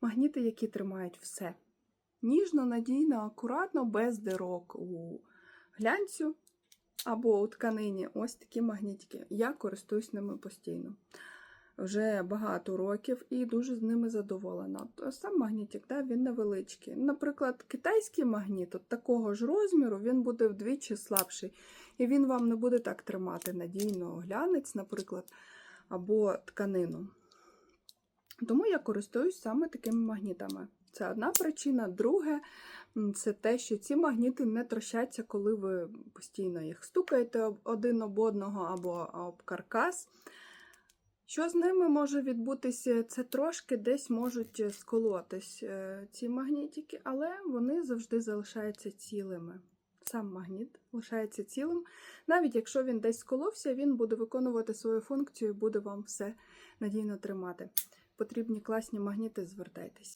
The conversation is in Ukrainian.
магніти, які тримають все. Ніжно, надійно, акуратно, без дирок у глянцю або у тканині. Ось такі магнітики. Я користуюсь ними постійно. Вже багато років і дуже з ними задоволена. От Сам магнітик, да, він невеличкий. Наприклад, китайський магніт от такого ж розміру він буде вдвічі слабший. І він вам не буде так тримати надійно глянець, наприклад, або тканину. Тому я користуюсь саме такими магнітами. Це одна причина. Друге, це те, що ці магніти не трощаться, коли ви постійно їх стукаєте один об одного або об каркас. Що з ними може відбутися? Це трошки десь можуть сколотись е, ці магнітики, але вони завжди залишаються цілими. Сам магніт лишається цілим. Навіть якщо він десь сколовся, він буде виконувати свою функцію і буде вам все надійно тримати. Потрібні класні магніти, звертайтесь.